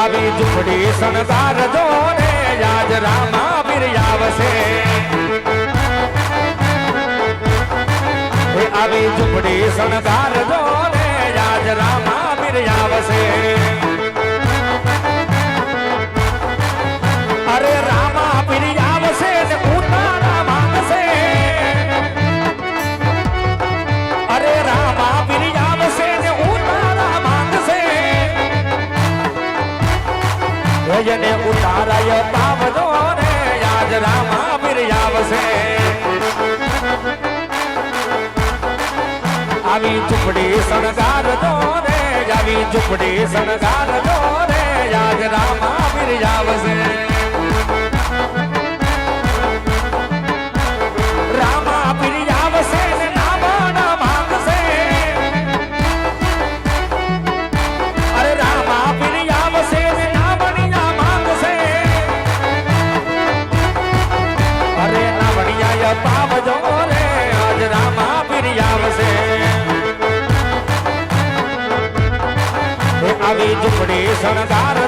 આવી જુખડી સણદાર જોને યાદ રામા બિરયાવશે આવી ઝૂંપડી સણદાર જોને યાદ રામા બિરયાવશે યાય પાવજો ને યાદ રામા મિર્યાવશે આવી ચૂપડી શણગાર દો ને આવી ચૂપડી શણગાર દો ને યાદ Rama મિર્યાવશે Sanatara.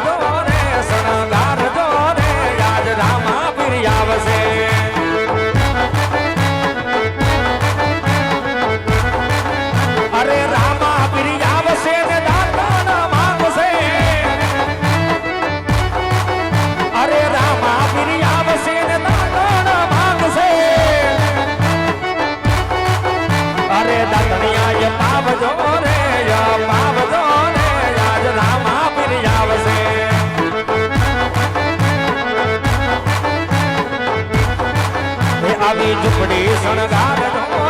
Son né? of God,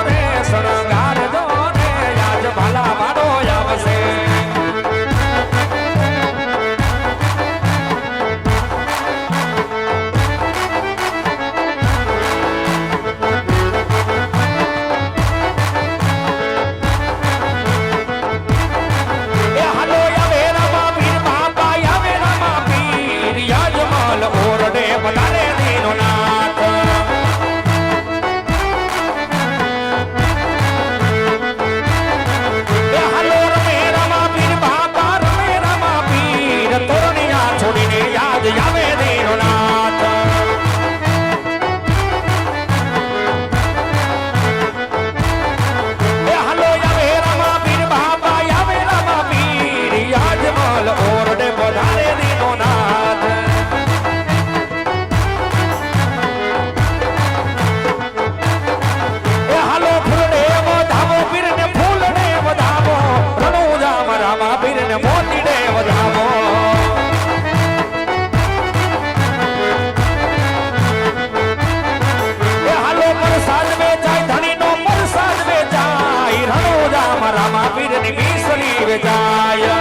Jagadaya.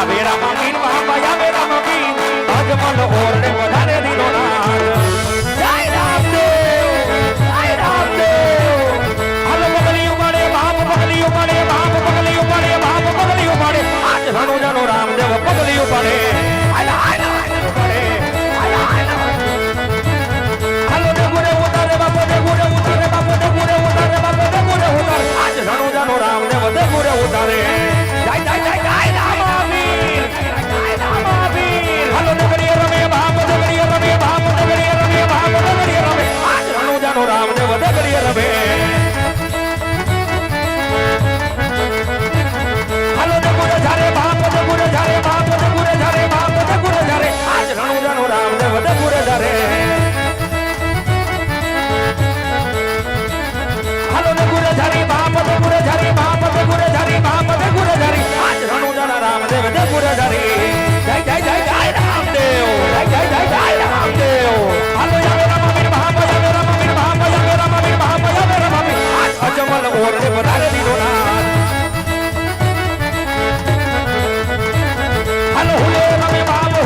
calavera, mami. Ram ને વધે કરીએ રમે.